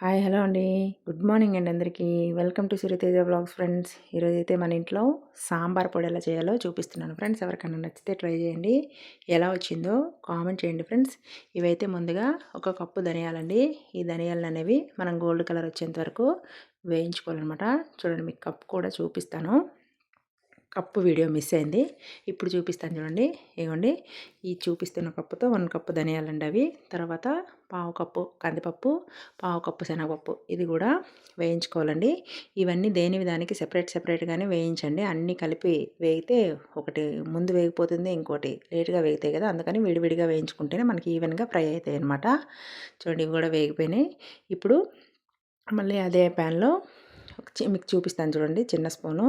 Hi hello అండి. Good morning అండి అందరికీ. Welcome to Siriteja blogs friends. ఈరోజు అయితే మన ఇంట్లో సాంబార్ పొడి ఎలా చేయాలో చూపిస్తున్నాను ఫ్రెండ్స్. ఎవరికైనా నచ్చితే ట్రై చేయండి. ఎలా వచ్చిందో కామెంట్ చేయండి ఫ్రెండ్స్. ఇవైతే ముందుగా ఒక కప్పు ధనియాలండి. ఈ ధనియాలు అనేవి మనం గోల్డ్ కలర్ వచ్చేంత వరకు వేయించుకోవాలన్నమాట. చూడండి మీకు కప్పు కూడా చూపిస్తాను. కప్పు వీడియో మిస్ అయింది. ఇప్పుడు చూపిస్తాను చూడండి. ఇవ్వండి ఈ చూపిస్తున్న కప్పుతో వన్ కప్పు ధనియాలండి అవి. తర్వాత పావు కప్పు కందిపప్పు పావు కప్పు శనగపప్పు. ఇది కూడా వేయించుకోవాలండి. ఇవన్నీ దేని విధానికి సెపరేట్ సెపరేట్గానే వేయించండి. అన్నీ కలిపి వేగితే ఒకటి ముందు వేగిపోతుంది ఇంకోటి లేట్గా వేగుతాయి కదా. అందుకని విడివిడిగా వేయించుకుంటేనే మనకి ఈవెన్గా ఫ్రై అవుతాయి అనమాట చూడండి ఇవి కూడా వేగిపోయినాయి. ఇప్పుడు మళ్ళీ అదే ప్యాన్లో మీకు చూపిస్తాను చూడండి. చిన్న స్పూను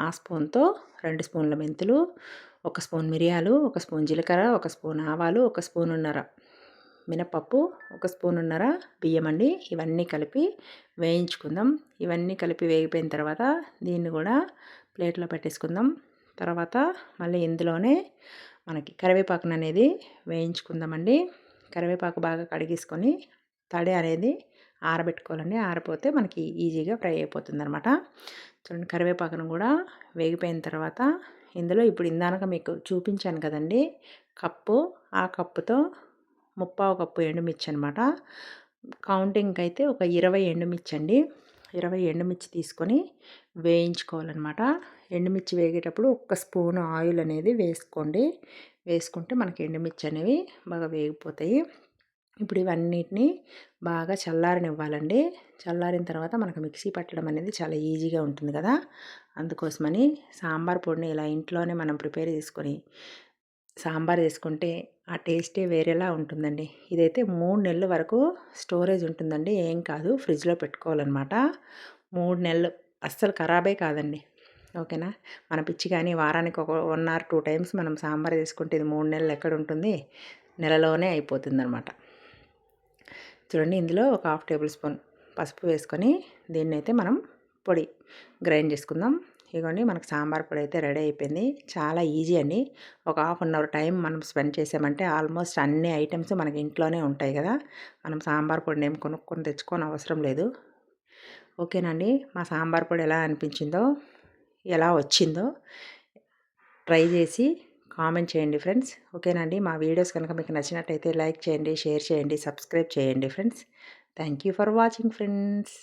ఆ స్పూన్తో రెండు స్పూన్ల మెంతులు ఒక స్పూన్ మిరియాలు ఒక స్పూన్ జీలకర్ర ఒక స్పూన్ ఆవాలు ఒక స్పూన్ ఉన్నర మినపప్పు ఒక స్పూన్ ఉన్నర బియ్యం అండి. ఇవన్నీ కలిపి వేయించుకుందాం. ఇవన్నీ కలిపి వేగిపోయిన తర్వాత దీన్ని కూడా ప్లేట్లో పెట్టేసుకుందాం. తర్వాత మళ్ళీ ఇందులోనే మనకి కరివేపాకును అనేది వేయించుకుందామండి. కరివేపాకు బాగా కడిగేసుకొని తడి అనేది ఆరబెట్టుకోవాలండి. ఆరిపోతే మనకి ఈజీగా ఫ్రై అయిపోతుంది అనమాట చూడండి కరివేపాకును కూడా వేగిపోయిన తర్వాత ఇందులో ఇప్పుడు ఇందాక మీకు చూపించాను కదండి కప్పు ఆ కప్పుతో ముప్పావు కప్పు ఎండుమిర్చి అనమాట. కౌంటింగ్కి అయితే ఒక ఇరవై ఎండుమిర్చి అండి ఇరవై ఎండుమిర్చి తీసుకొని వేయించుకోవాలన్నమాట ఎండుమిర్చి వేగేటప్పుడు ఒక్క స్పూన్ ఆయిల్ అనేది వేసుకోండి. వేసుకుంటే మనకి ఎండుమిర్చి అనేవి బాగా వేగిపోతాయి. ఇప్పుడు ఇవన్నిటిని బాగా చల్లారనివ్వాలండి. చల్లారిన తర్వాత మనకు మిక్సీ పట్టడం అనేది చాలా ఈజీగా ఉంటుంది కదా! అందుకోసమని సాంబార్ పొడిని ఇలా ఇంట్లోనే మనం ప్రిపేర్ చేసుకొని సాంబార్ చేసుకుంటే ఆ టేస్టే వేరేలా ఉంటుందండి. ఇదైతే మూడు నెలల వరకు స్టోరేజ్ ఉంటుందండి. ఏం కాదు ఫ్రిడ్జ్లో పెట్టుకోవాలన్నమాట. మూడు నెలలు అస్సలు ఖరాబే కాదండి. ఓకేనా? మన పిచ్చి కానీ వారానికి ఒక వన్ ఆర్ టూ టైమ్స్ మనం సాంబార్ చేసుకుంటే ఇది మూడు నెలలు ఎక్కడ ఉంటుంది? నెలలోనే అయిపోతుంది అనమాట చూడండి ఇందులో ఒక హాఫ్ టేబుల్ స్పూన్ పసుపు వేసుకొని దీన్ని అయితే మనం పొడి గ్రైండ్ చేసుకుందాం. ఇదిగోండి మనకు సాంబార్ పొడి అయితే రెడీ అయిపోయింది. చాలా ఈజీ అండి. ఒక హాఫ్ అన్ అవర్ టైం మనం స్పెండ్ చేసామంటే ఆల్మోస్ట్ అన్ని ఐటమ్స్ మనకి ఇంట్లోనే ఉంటాయి కదా. మనం సాంబార్ పొడిని ఏం కొనుక్కొని తెచ్చుకొని అవసరం లేదు. ఓకేనండి మా సాంబార్ పొడి ఎలా అనిపించిందో ఎలా వచ్చిందో ట్రై చేసి కామెంట్ చేయండి ఫ్రెండ్స్. ఓకేనండి? మా వీడియోస్ కనుక మీకు నచ్చినట్టయితే లైక్ చేయండి షేర్ చేయండి సబ్స్క్రైబ్ చేయండి friends. Thank you for watching friends.